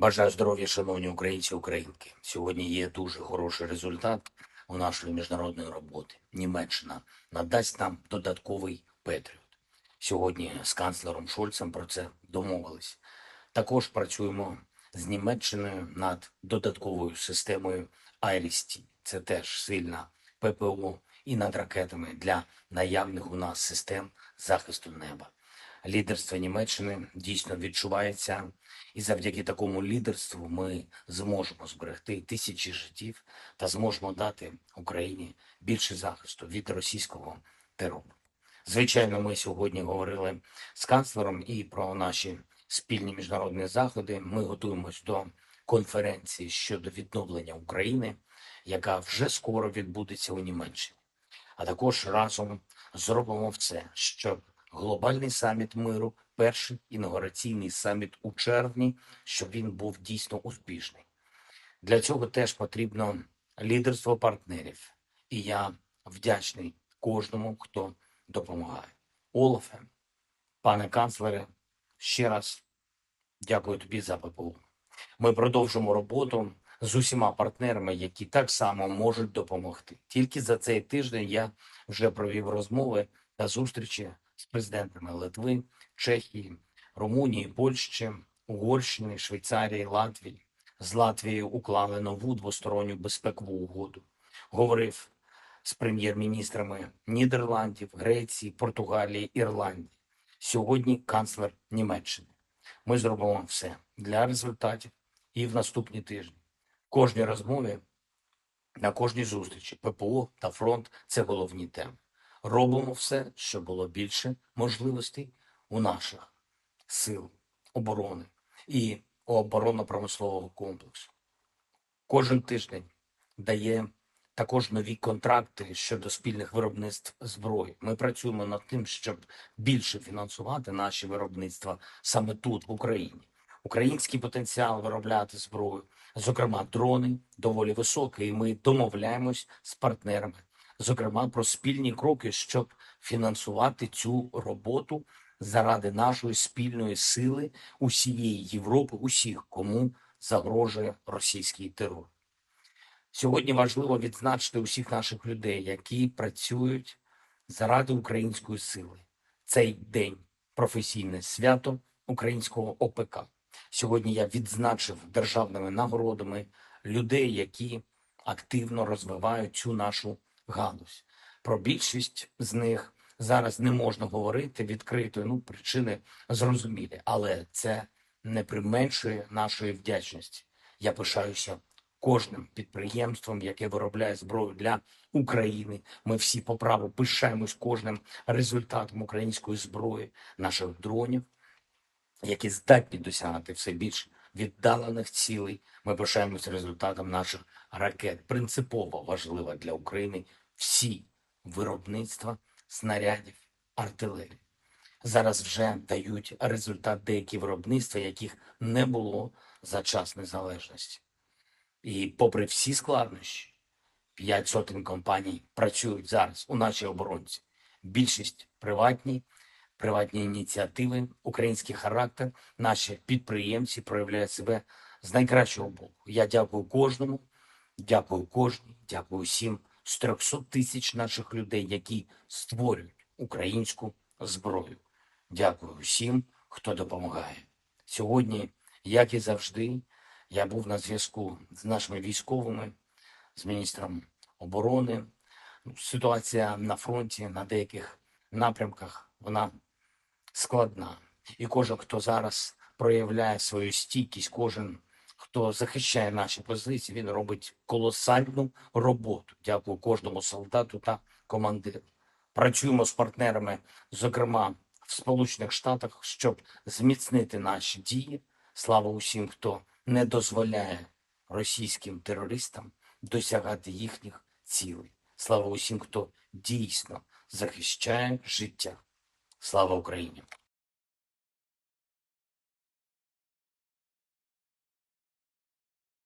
Бажаю здоров'я, шановні українці українки. Сьогодні є дуже хороший результат у нашої міжнародної роботи. Німеччина надасть нам додатковий Петріот. Сьогодні з канцлером Шольцем про це домовились. Також працюємо з Німеччиною над додатковою системою IRIS-T. Це теж сильна ППО і над ракетами для наявних у нас систем захисту неба. Лідерство Німеччини дійсно відчувається, і завдяки такому лідерству ми зможемо зберегти тисячі життів та зможемо дати Україні більше захисту від російського терору. Звичайно, ми сьогодні говорили з канцлером і про наші спільні міжнародні заходи. Ми готуємось до конференції щодо відновлення України, яка вже скоро відбудеться у Німеччині. А також разом зробимо все, щоб глобальний саміт миру, перший інаугураційний саміт у червні, щоб він був дійсно успішний. Для цього теж потрібно лідерство партнерів, і я вдячний кожному, хто допомагає. Олафе, пане канцлере, ще раз дякую тобі за ППУ. Ми продовжимо роботу з усіма партнерами, які так само можуть допомогти. Тільки за цей тиждень я вже провів розмови та зустрічі з президентами Литви, Чехії, Румунії, Польщі, Угорщини, Швейцарії, Латвії. З Латвією уклали нову двосторонню безпекову угоду. Говорив з прем'єр-міністрами Нідерландів, Греції, Португалії, Ірландії. Сьогодні канцлер Німеччини. Ми зробимо все для результатів і в наступні тижні. Кожній розмові, на кожній зустрічі ППО та фронт це головні теми. Робимо все, щоб було більше можливостей у наших сил оборони і оборонно-промислового комплексу. Кожен тиждень дає також нові контракти щодо спільних виробництв зброї. Ми працюємо над тим, щоб більше фінансувати наші виробництва саме тут, в Україні. Український потенціал виробляти зброю, зокрема дрони, доволі високий. І ми домовляємось з партнерами, зокрема про спільні кроки, щоб фінансувати цю роботу заради нашої спільної сили усієї Європи, усіх, кому загрожує російський терор. Сьогодні важливо відзначити усіх наших людей, які працюють заради української сили. Цей день професійне свято українського ОПК. Сьогодні я відзначив державними нагородами людей, які активно розвивають цю нашу галузь. Про більшість з них зараз не можна говорити відкрито. Ну, причини зрозумілі, але це не применшує нашої вдячності. Я пишаюся кожним підприємством, яке виробляє зброю для України. Ми всі по праву пишаємось кожним результатом української зброї, наших дронів, які здатні досягати все більш віддалених цілей. Ми пишаємось результатом наших ракет. Принципово важлива для України всі виробництва снарядів, артилерії. Зараз вже дають результат деякі виробництва, яких не було за час незалежності. І попри всі складнощі, п'ять сотень компаній працюють зараз у нашій оборонці. Більшість приватні, приватні ініціативи, український характер, наші підприємці проявляють себе з найкращого боку. Я дякую кожному, дякую кожній, дякую всім з 300 тисяч наших людей, які створюють українську зброю. Дякую всім, хто допомагає. Сьогодні, як і завжди, я був на зв'язку з нашими військовими, з міністром оборони. Ну, Ситуація на фронті на деяких напрямках вона складна. І кожен, хто зараз проявляє свою стійкість, кожен, хто захищає наші позиції, він робить колосальну роботу. Дякую кожному солдату та командиру. Працюємо з партнерами, зокрема в Сполучених Штатах, щоб зміцнити наші дії. Слава усім, хто не дозволяє російським терористам досягати їхніх цілей. Слава усім, хто дійсно захищає життя. Слава Україні!